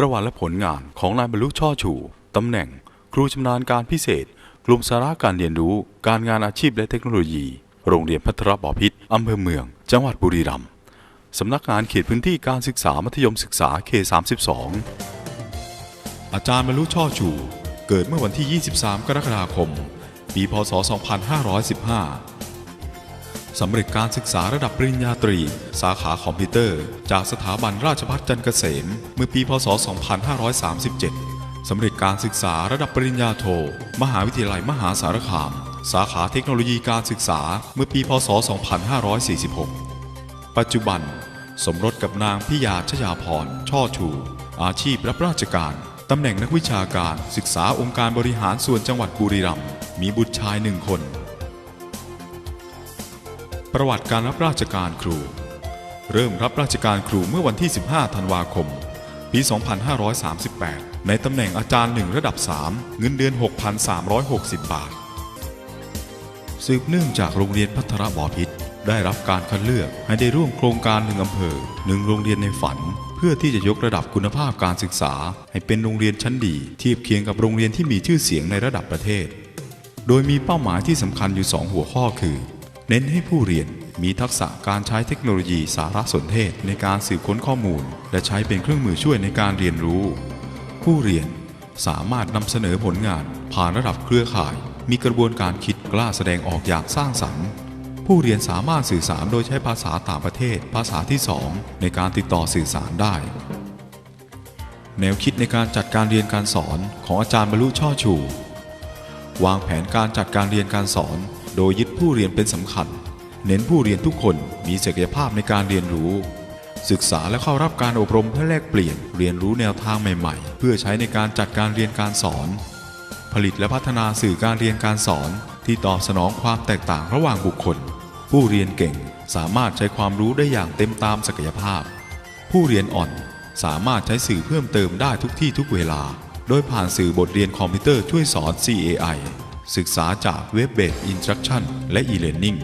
ประวัติและผลงานของนายบรรลุช่อชูตำแหน่ง ครูชำนาญการพิเศษ กลุ่มสาระการเรียนรู้ การงานอาชีพและเทคโนโลยี โรงเรียนพัทรบพิษอำเภอเมือง จังหวัดบุรีรัมย์สำนักงานเขตพื้นที่การศึกษามัธยมศึกษาเขต32 อาจารย์บรรลุช่อชู เกิดเมื่อวันที่ 23 กรกฎาคม ปี พศ 2515 สำเร็จการศึกษาระดับปริญญาตรี สาขาคอมพิวเตอร์ จากสถาบันราชภัฏจันทร์เกษม เมื่อปี พศ 2537 สำเร็จการศึกษาระดับปริญญาโท มหาวิทยาลัยมหาสารคาม สาขาเทคโนโลยีการศึกษาเมื่อปี พศ 2546 ปัจจุบัน สมรสกับนางพิยาชยาพร ช่อชู อาชีพรับราชการ ตำแหน่งนักวิชาการศึกษาองค์การบริหารส่วนจังหวัดบุรีรัมย์ มีบุตรชายหนึ่งคน ประวัติการรับราชการครู เริ่มรับราชการครูเมื่อวันที่ 15 ธันวาคม ปี 2538 ในตำแหน่งอาจารย์หนึ่งระดับ 3 เงินเดือน 6,360 บาท สืบเนื่องจากโรงเรียนพัทรบอพิษได้รับการคัดเลือกให้ได้ร่วมโครงการหนึ่งอำเภอหนึ่งโรงเรียนในฝัน เพื่อที่จะยกระดับคุณภาพการศึกษา ให้เป็นโรงเรียนชั้นดี เทียบเคียงกับโรงเรียนที่มีชื่อเสียงในระดับประเทศ โดยมีเป้าหมายที่สำคัญอยู่ 2 หัวข้อคือ เน้นให้ผู้เรียนมีทักษะการใช้เทคโนโลยีสารสนเทศในการสืบค้นข้อมูล และใช้เป็นเครื่องมือช่วยในการเรียนรู้ ผู้เรียนสามารถนำเสนอผลงานผ่านระดับเครือข่าย มีกระบวนการคิดกล้าแสดงออกอย่างสร้างสรรค์ ผู้เรียนสามารถสื่อสารโดยใช้ภาษาต่างประเทศ ภาษาที่สองในการติดต่อสื่อสารได้ แนวคิดในการจัดการเรียนการสอนของอาจารย์บรรลุช่อชู วางแผนการจัดการเรียนการสอน โดยยึดผู้เรียนเป็นสำคัญ เน้นผู้เรียนทุกคนมีศักยภาพในการเรียนรู้ ศึกษาและเข้ารับการอบรมเพื่อแลกเปลี่ยนเรียนรู้แนวทางใหม่ ๆ เพื่อใช้ในการจัดการเรียนการสอน ผลิตและพัฒนาสื่อการเรียนการสอนที่ตอบสนองความแตกต่างระหว่างบุคคล ผู้เรียนเก่งสามารถใช้ความรู้ได้อย่างเต็มตามศักยภาพ ผู้เรียนอ่อนสามารถใช้สื่อเพิ่มเติมได้ทุกที่ทุกเวลา โดยผ่านสื่อบทเรียนคอมพิวเตอร์ช่วยสอน CAI ศึกษาจากเว็บเบสอินสตรั c ชั่นและ e-learning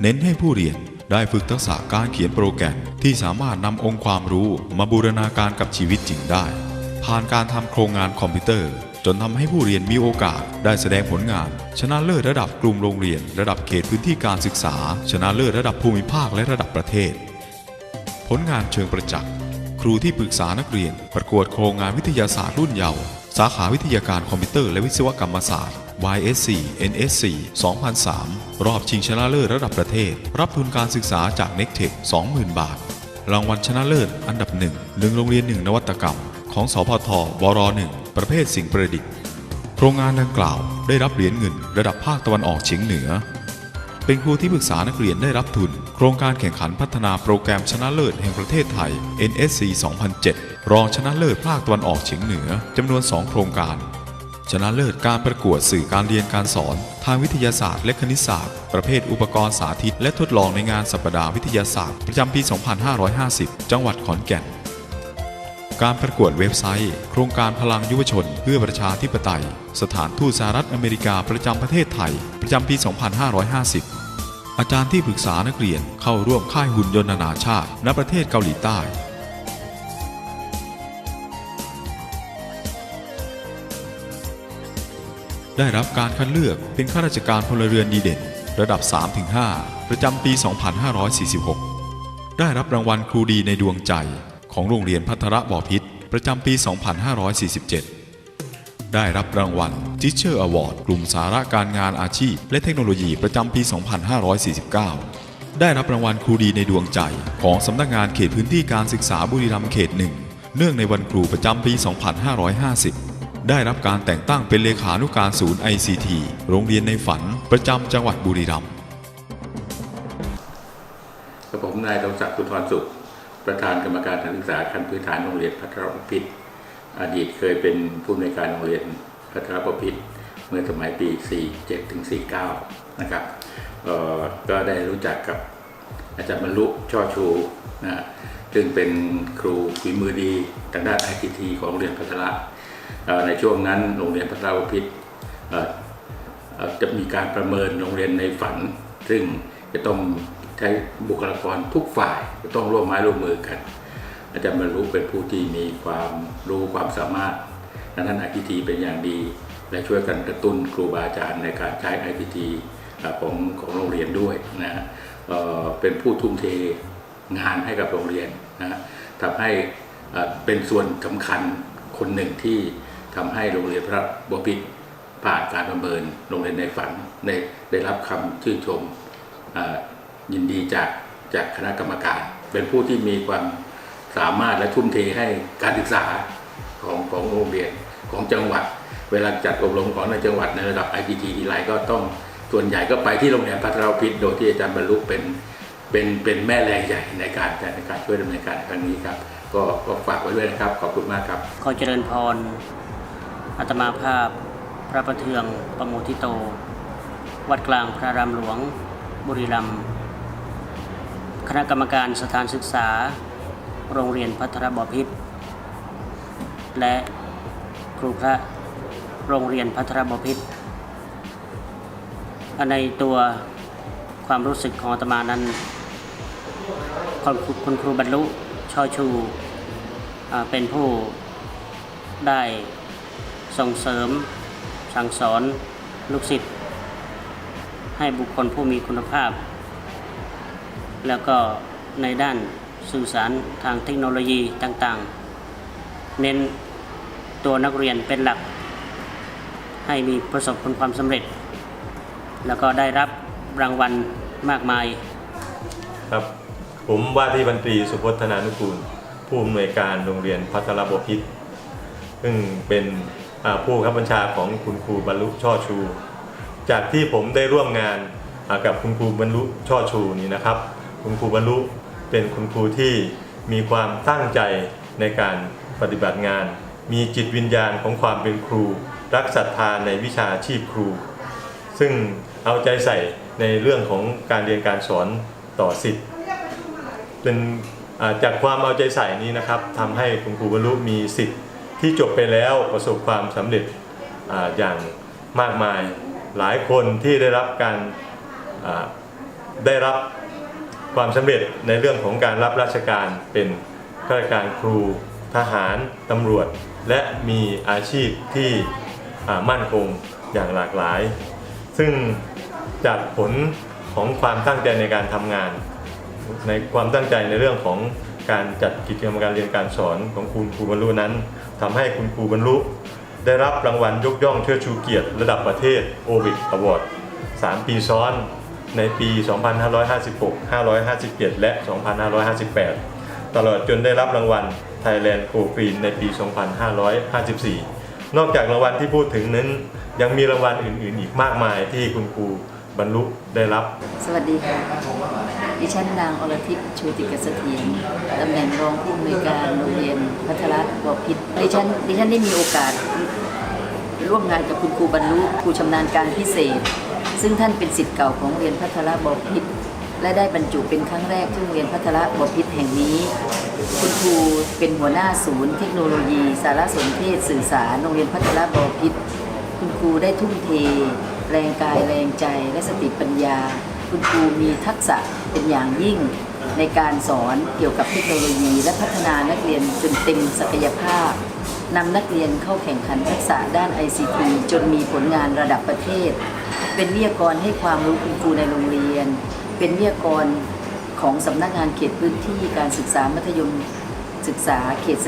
เน้นให้ผู้เรียนได้ฝึกทักษะการเขียนโปรแกรมที่สามารถนำองค์ความรู้มาบูรณาการกับชีวิตจริงได้ ผ่านการทำโครงงานคอมพิวเตอร์ จนทำให้ผู้เรียนมีโอกาสได้แสดงผลงาน ชนะเลิศระดับกลุ่มโรงเรียน ระดับเขตพื้นที่การศึกษา ชนะเลิศระดับภูมิภาคและระดับประเทศ ผลงานเชิงประจักษ์ ครูที่ปรึกษานักเรียน ประกวดโครงงานวิทยาศาสตร์รุ่นเยาว์สาขาวิทยาการคอมพิวเตอร์และวิศวกรรมศาสตร์ YSC NSC 2003 รอบชิงชนะเลิศระดับประเทศ รับทุนการศึกษาจาก n e c t e c h 20,000 บาท รางวัลชนะเลิศอันดับหนึ่งหนึ่งโรงเรียนหนึ่งนวัตกรรม ของสพทบรหนึ่งประเภทสิ่งประดิษฐ์ โครงงานดังกล่าวได้รับเหรียญเงินระดับภาคตะวันออกเฉียงเหนือ เป็นครูที่ปรึกษานักเรียนได้รับทุน โครงการแข่งขันพัฒนาโปรแกรมชนะเลิศแห่งประเทศไทย NSC 2007 รองชนะเลิศภาคตะวันออกเฉียงเหนือจำนวน 2 โครงการ ชนะเลิศการประกวดสื่อการเรียนการสอน ทางวิทยาศาสตร์และคณิตศาสตร์ ประเภทอุปกรณ์สาธิต และทดลองในงานสัปดาห์วิทยาศาสตร์ ประจำปี 2550 จังหวัดขอนแก่น การประกวดเว็บไซต์ โครงการพลังยุวชน เพื่อประชาธิปไตย สถานทูตสหรัฐอเมริกาประจำประเทศไทย ประจำปี 2550 อาจารย์ที่ปรึกษานักเรียนเข้าร่วมค่ายหุ่นยนต์นานาชาติณประเทศเกาหลีใต้ ได้รับการคัดเลือกเป็นข้าราชการพลเรือนดีเด่น ระดับ 3-5 ประจำปี 2546 ได้รับรางวัลครูดีในดวงใจของโรงเรียนพัทรบอพิษประจำปี 2547 ได้รับรางวัล Teacher Award กลุ่มสาระการงานอาชีพ และเทคโนโลยีประจำปี 2549 ได้รับรางวัลครูดีในดวงใจของสำนักงานเขตพื้นที่การศึกษาบุรีรัมย์เขตหนึ่งเนื่องในวันครูประจำปี 2550 ได้รับการแต่งตั้งเป็นเลขานุการศูนย์ ICT โรงเรียนในฝันประจำจังหวัดบุรีรัมย์กับผมนายดงศักดิ์สุนทรสุข ประธานกรรมการการศึกษาขั้นพื้นฐานโรงเรียนพัทรบพิตรอดีตเคยเป็นผู้อำนวยการโรงเรียนพัทรบพิตรเมื่อสมัยปี 47ถึง49 นะครับก็ได้รู้จักกับอาจารย์บรรลุช่อชูนะซึ่งเป็นครูฝีมือดีทางด้าน ICT ของโรงเรียนพัทระ ในช่วงนั้นโรงเรียนพัทรบพิตรเอ่อเอ่อจะมีการประเมินโรงเรียนในฝัน ซึ่งจะต้องใช้บุคลากรทุกฝ่ายจะต้องร่วมไม้ร่วมมือกัน อาจารย์บรรลุเป็นผู้ที่มีความรู้ความสามารถด้านไอทีเป็นอย่างดี และช่วยกันกระตุ้นครูบาอาจารย์ในการใช้ ICT ของของโรงเรียนด้วยนะเเป็นผู้ทุ่มเทงานให้กับโรงเรียนนะทำให้เป็นส่วนสำคัญ คนหนึ่งที่ทำให้โรงเรียนพระบพิตรผ่านการประเมินโรงเรียนในฝันได้ได้รับคำชื่นชมยินดีจากจากคณะกรรมการ เป็นผู้ที่มีความสามารถและทุ่มเทให้การศึกษาของของโรงเรียนของจังหวัด เวลาจัดอบรมของในจังหวัดในระดับ IPT ทีไรก็ต้องส่วนใหญ่ก็ไปที่โรงเรียนพัทรพิษโดยที่อาจารย์บรรลุเป็นเป็นเป็นแม่แรงใหญ่ในการในการช่วยดำเนินการครั้งนี้ครับ ก็ก็ฝากไว้ด้วยนะครับ ขอบคุณมากครับ ขอเจริญพรอาตมาภาพ พระประเทืองประโมทิโต วัดกลางพระรามหลวง บุรีรัมย์คณะกรรมการสถานศึกษา โรงเรียนพัทรบพิษและครูพระโรงเรียนพัทรบพิษในตัวความรู้สึกของอาตมานั้นคุณครูคุณครูบรรลุ ช่อชูเป็นผู้ได้ส่งเสริมสั่งสอนลูกศิษย์ให้บุคคลผู้มีคุณภาพ แล้วก็ในด้านสื่อสารทางเทคโนโลยีต่างๆ เน้นตัวนักเรียนเป็นหลัก ให้มีประสบผลความสำเร็จ แล้วก็ได้รับรางวัลมากมายครับ ผมว่าที่บันตรีสุพจน์ธนานุกูล ผู้อำนวยการโรงเรียนพัทรบพิษซึ่งเป็นผู้บับบัญชาของคุณครูบรรลุช่อชู จากที่ผมได้ร่วมงานกับคุณครูบรรลุช่อชูนี้นะครับ คุณครูบรรลุเป็นคุณครูที่มีความตั้งใจในการปฏิบัติงาน มีจิตวิญญาณของความเป็นครู รักศรัทธาในวิชาอาชีพครู ซึ่งเอาใจใส่ในเรื่องของการเรียนการสอนต่อสิทธิ์ เป็นจากความเอาใจใส่นี้นะครับทำให้คุณครูบรรลุมีสิทธิ์ที่จบไปแล้วประสบความสำเร็จออย่างมากมายหลายคนที่ได้รับการได้รับความสำเร็จในเรื่องของการรับราชการเป็นข้าราชการครูทหารตำรวจ และมีอาชีพที่มั่นคงอย่างหลากหลาย ซึ่งจากผลของความตั้งใจในการทำงาน ในความตั้งใจในเรื่องของการจัดกิจกรรมการเรียนการสอนของคุณครูบรรลุนั้นทำให้คุณครูบรรลุ ได้รับรางวัลยกย่องเชิดชูเกียรติระดับประเทศโอวิกอวอร์ด3 ปีซ้อนในปี 2556 557 และ 2558 ตลอดจนได้รับรางวัล Thailand Go Green ในปี 2554 นอกจากรางวัลที่พูดถึงนั้น ยังมีรางวัลอื่น ๆ อีกมากมายที่คุณครูบรรลุได้รับ สวัสดีค่ะ ดิฉันนางอรทิพย์ชูติกเสถียรตำแหน่งรองผู้อำนวยการโรงเรียนพัทรบพิษดิฉันดิฉันได้มีโอกาส ร่วมงานกับคุณครูบรรลุครูชำนาญการพิเศษ ซึ่งท่านเป็นสิทธิ์เก่าของโรงเรียนพัทรบพิษและได้บรรจุเป็นครั้งแรกที่โรงเรียนพัทรบพิษแห่งนี้ คุณครูเป็นหัวหน้าศูนย์ เทคโนโลยี สารสนเทศสื่อสารโรงเรียนพัทรบพิษคุณครูได้ทุ่มเท แรงกายแรงใจและสติปัญญา คุณครูมีทักษะเป็นอย่างยิ่ง ในการสอนเกี่ยวกับเทคโนโลยี และพัฒนานักเรียนจนเต็มศักยภาพนำนักเรียนเข้าแข่งขันทักษะด้าน ICT จนมีผลงานระดับประเทศ เป็นวิทยากรให้ความรู้คุณครูในโรงเรียน เป็นวิทยากรของสำนักงานเขตพื้นที่การศึกษามัธยมศึกษาเขต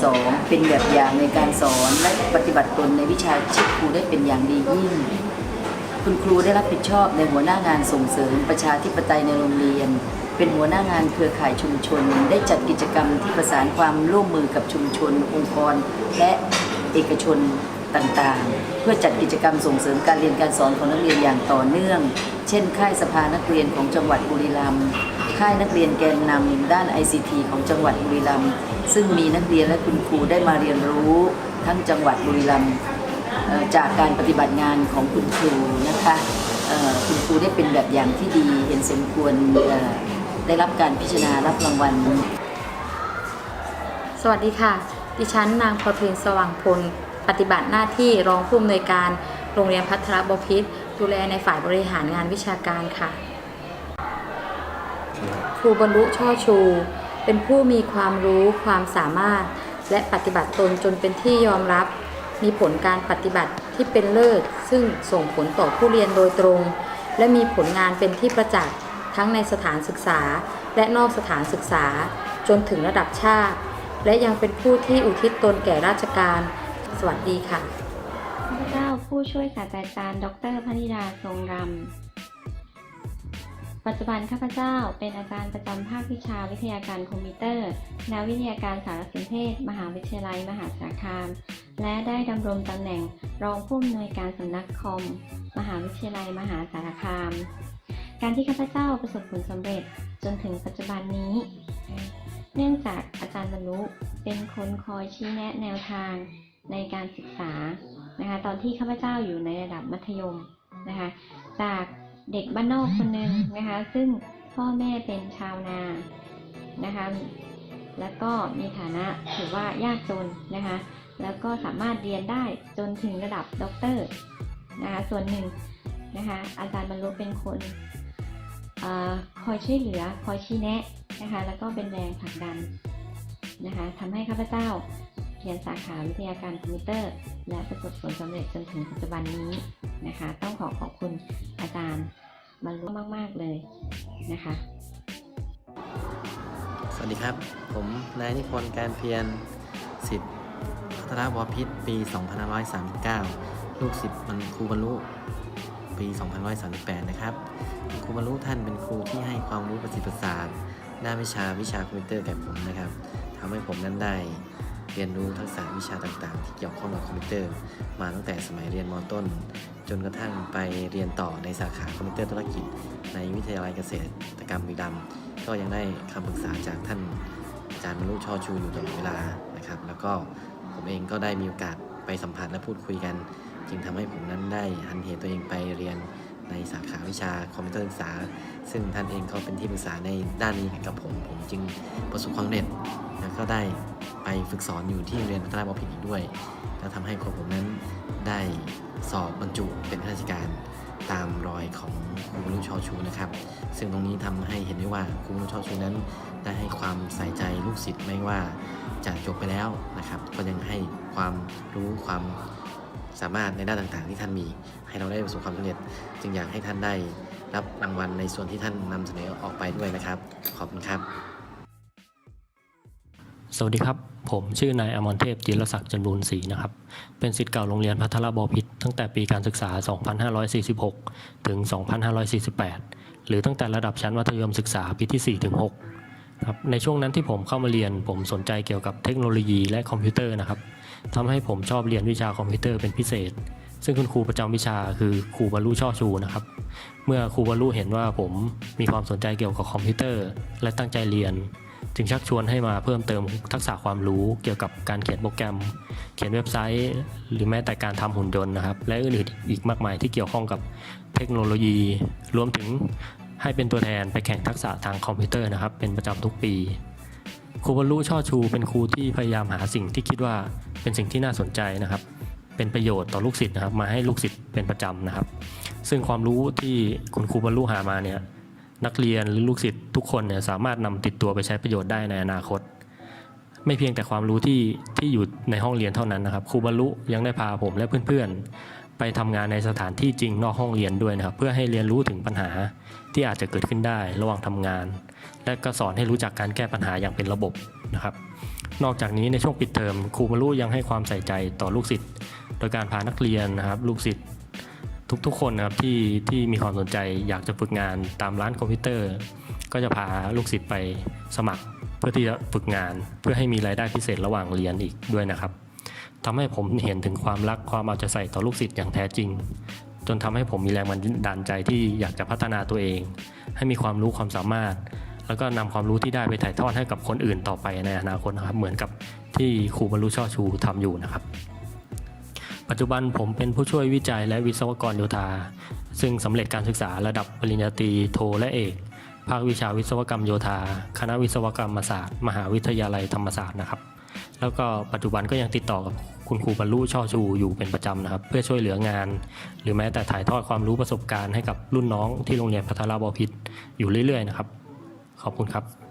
32 เป็นแบบอย่างในการสอนและปฏิบัติตนในวิชาชีพครูได้เป็นอย่างดียิ่ง คุณครูได้รับผิดชอบในหัวหน้างานส่งเสริมประชาธิปไตยในโรงเรียน เป็นหัวหน้างานเครือข่ายชุมชน ได้จัดกิจกรรมที่ประสานความร่วมมือกับชุมชน องค์กร และเอกชนต่างๆ เพื่อจัดกิจกรรมส่งเสริมการเรียนการสอนของนักเรียนอย่างต่อเนื่อง เช่น ค่ายสภานักเรียนของจังหวัดบุรีรัมย์ ค่ายนักเรียนแกนนำด้าน ICT ของจังหวัดบุรีรัมย์ ซึ่งมีนักเรียนและคุณครูได้มาเรียนรู้ทั้งจังหวัดบุรีรัมย์ จากการปฏิบัติงานของคุณครูนะคะคุณครูได้เป็นแบบอย่างที่ดีเห็นสมควรได้รับการพิจารณารับรางวัล สวัสดีค่ะ ดิฉันนางพรเพนสว่างพล ปฏิบัติหน้าที่รองผู้อำนวยการโรงเรียนพัทรบพิษดูแลในฝ่ายบริหารงานวิชาการค่ะ ครูบรรลุช่อชู เป็นผู้มีความรู้ความสามารถ และปฏิบัติตนจนเป็นที่ยอมรับ มีผลการปฏิบัติที่เป็นเลิศ ซึ่งส่งผลต่อผู้เรียนโดยตรง และมีผลงานเป็นที่ประจักษ์ทั้งในสถานศึกษา และนอกสถานศึกษา จนถึงระดับชาติ และยังเป็นผู้ที่อุทิศตนแก่ราชการ สวัสดีค่ะข้าพเจ้าผู้ช่วยศาสตราจารย์ ดรพนิดาทรงรำ ปัจจุบันข้าพเจ้าเป็นอาจารย์ประจำภาควิชาวิทยาการคอมพิวเตอร์คณวิทยาการสารสนเทศ มหาวิทยาลัย มหาสารคาม และได้ดำรงตำแหน่งรองผู้อำนวยการสำนักคอม มหาวิทยาลัยมหาสารคาม การที่ข้าพเจ้าประสบผลสำเร็จจนถึงปัจจุบันนี้ เนื่องจากอาจารย์บรรลุเป็นคนคอยชี้แนะแนวทางในการศึกษานะคะตอนที่ข้าพเจ้าอยู่ในระดับมัธยมนะคะจากเด็กบ้านนอกคนหนึ่งนะคะซึ่งพ่อแม่เป็นชาวนานะคะแล้วก็มีฐานะถือว่ายากจนนะคะ แล้วก็สามารถเรียนได้จนถึงระดับด็อกเตอร์นะคะส่วนหนึ่งนะคะอาจารย์บรรลุเป็นคนอคอยช่วยเหลือคอยชี้แนะนะคะแล้วก็เป็นแรงผลักดันนะคะทำให้ข้าพเจ้าเรียนสาขาวิทยาการคอมพิวเตอร์ และประสบผลสำเร็จจนถึงปัจจุบันนี้นะคะ ต้องขอขอบคุณอาจารย์บรรลุมาก ๆ เลยนะคะสวัสดีครับ ผมนายนิพนธ์การเพียรสิทธิ์ รวพิษปี 2539 ลูกศิษย์มันครูบรรลุปี 2538 นะครับครูบรรลุท่านเป็นครูที่ให้ความรู้ประสิทธิประสาทด้าวิชาวิชาคอมพิวเตอร์แก่ผมนะครับทำให้ผมนั้นได้เรียนรู้ทักษะวิชาต่างๆ ที่เกี่ยวข้องกับคอมพิวเตอร์ มาตั้งแต่สมัยเรียนมต้น จนกระทั่งไปเรียนต่อในสาขาคอมพิวเตอร์ธุรกิจ ในวิทยาลัยเกษตรกรรมบุรีรัมย์ก็ยังได้คำปรึกษาจากท่านอาจารย์บรรลุช่อชูอยู่ตลอดเวลานะครับ แล้วก็ ผมเองก็ได้มีโอกาสไปสัมผัสและพูดคุยกัน จึงทำให้ผมนั้นได้หันเหตัวเองไปเรียนในสาขาวิชาคอมพิวเตอร์ศึกษา ซึ่งท่านเองก็เป็นที่ปรึกษาในด้านนี้กับผม ผมจึงประสบความสำเร็จ แล้วก็ได้ไปฝึกสอนอยู่ที่เรียนพัฒนาบพิตอีกด้วย แล้วทำให้ผมนั้นได้สอบบรรจุเป็นข้าราชการ ตามรอยของครูบรรลุชอชูนะครับ ซึ่งตรงนี้ทำให้เห็นได้ว่าครูบรรลุชอชูนั้นได้ให้ความใส่ใจลูกศิษย์ไม่ว่าจะจบไปแล้วนะครับ ก็ยังให้ความรู้ความสามารถในด้านต่างๆ ที่ท่านมี ให้เราได้ประสบความสำเร็จ จึงอยากให้ท่านได้รับรางวัลในส่วนที่ท่านนำเสนอออกไปด้วยนะครับ ขอบคุณครับ สวัสดีครับ ผมชื่อนายอมรเทพจิรศักดิ์จันบูรศรีนะครับ เป็นศิษย์เก่าโรงเรียนพัทรบพิตรตั้งแต่ปีการศึกษา 2546 ถึง 2548 หรือตั้งแต่ระดับชั้นมัธยมศึกษาปีที่ 4 ถึง 6 ครับ ในช่วงนั้นที่ผมเข้ามาเรียน ผมสนใจเกี่ยวกับเทคโนโลยีและคอมพิวเตอร์นะครับทำให้ผมชอบเรียนวิชาคอมพิวเตอร์เป็นพิเศษ ซึ่งคุณครูประจำวิชาคือครูบรรลุช่อชูนะครับ เมื่อครูบรรลุเห็นว่าผมมีความสนใจเกี่ยวกับคอมพิวเตอร์ และตั้งใจเรียน จึงชักชวนให้มาเพิ่มเติมทักษะความรู้เกี่ยวกับการเขียนโปรแกรม เขียนเว็บไซต์ หรือแม้แต่การทำหุ่นยนต์นะครับ และอื่นๆอีกมากมายที่เกี่ยวข้องกับเทคโนโลยี รวมถึงให้เป็นตัวแทนไปแข่งทักษะทางคอมพิวเตอร์นะครับ เป็นประจำทุกปีครูบรรลุช่อชูเป็นครูที่พยายามหาสิ่งที่คิดว่าเป็นสิ่งที่น่าสนใจนะครับ เป็นประโยชน์ต่อลูกศิษย์นะครับ มาให้ลูกศิษย์เป็นประจำนะครับ ซึ่งความรู้ที่คุณครูบรรลุหามาเนี่ย นักเรียนหรือลูกศิษย์ทุกคนเนี่ยสามารถนำติดตัวไปใช้ประโยชน์ได้ในอนาคต ไม่เพียงแต่ความรู้ที่ที่อยู่ในห้องเรียนเท่านั้นนะครับครูบรรลุยังได้พาผมและเพื่อนๆ ไปทำงานในสถานที่จริงนอกห้องเรียนด้วยนะครับ เพื่อให้เรียนรู้ถึงปัญหาที่อาจจะเกิดขึ้นได้ระหว่างทำงาน และก็สอนให้รู้จักการแก้ปัญหาอย่างเป็นระบบนะครับนอกจากนี้ในช่วงปิดเทอมครูบรรลุยังให้ความใส่ใจต่อลูกศิษย์ โดยการพานักเรียนนะครับ ลูกศิษย์ ทุกๆ คนนะครับที่ที่มีความสนใจอยากจะฝึกงานตามร้านคอมพิวเตอร์ ก็จะพาลูกศิษย์ไปสมัครเพื่อที่จะฝึกงาน เพื่อให้มีรายได้พิเศษระหว่างเรียนอีกด้วยนะครับทำให้ผมเห็นถึงความรักความเอาใจใส่ต่อลูกศิษย์อย่างแท้จริง จนทำให้ผมมีแรงบันดาลใจที่อยากจะพัฒนาตัวเอง ให้มีความรู้ความสามารถ แล้วก็นำความรู้ที่ได้ไปถ่ายทอดให้กับคนอื่นต่อไปในอนาคตนะครับเหมือนกับที่ครูบรรลุช่อชูทำอยู่นะครับ ปัจจุบันผมเป็นผู้ช่วยวิจัยและวิศวกรโยธา ซึ่งสำเร็จการศึกษาระดับปริญญาตรีโทและเอก ภาควิชาวิศวกรรมโยธา คณะวิศวกรรมศาสตร์ มหาวิทยาลัยธรรมศาสตร์นะครับ แล้วก็ปัจจุบันก็ยังติดต่อกับคุณครูบรรลุช่อชูอยู่เป็นประจำนะครับ เพื่อช่วยเหลืองาน หรือแม้แต่ถ่ายทอดความรู้ประสบการณ์ให้กับรุ่นน้องที่โรงเรียนพัทรบพิตรอยู่เรื่อยๆนะครับ ขอบคุณครับ